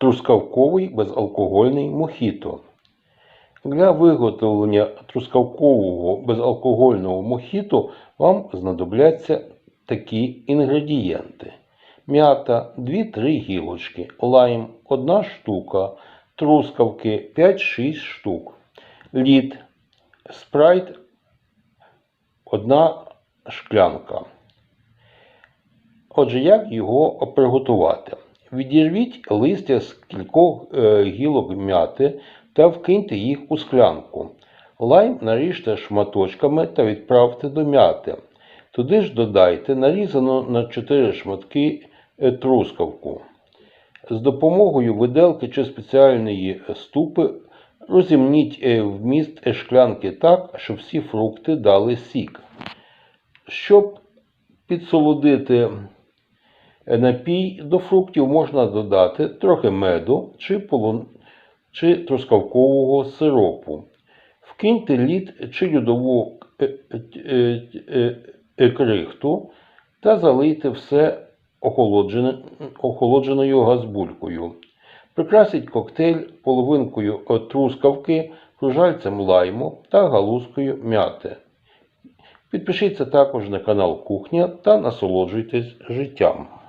Трускавковий безалкогольний мохіто. Для виготовлення трускавкового безалкогольного мохіто вам знадобляться такі інгредієнти. М'ята 2-3 гілочки, лайм 1 штука, трускавки 5-6 штук, лід, спрайт 1 шклянка. Отже, як його приготувати? Відірвіть листя з кількох е, гілок м'яти та вкиньте їх у склянку. Лайм наріжте шматочками та відправте до м'яти. Туди ж додайте нарізану на 4 шматки е, трускавку. З допомогою виделки чи спеціальної ступи розімніть е, вміст шклянки так, щоб всі фрукти дали сік. Щоб підсолодити напій до фруктів можна додати трохи меду чи, полун... чи трускавкового сиропу. Вкиньте лід чи льодову е, е, е, крихту та залийте все охолодженою газбулькою. Прикрасіть коктейль половинкою трускавки, кружальцем лайму та галузкою м'яти. Підпишіться також на канал Кухня та насолоджуйтесь життям.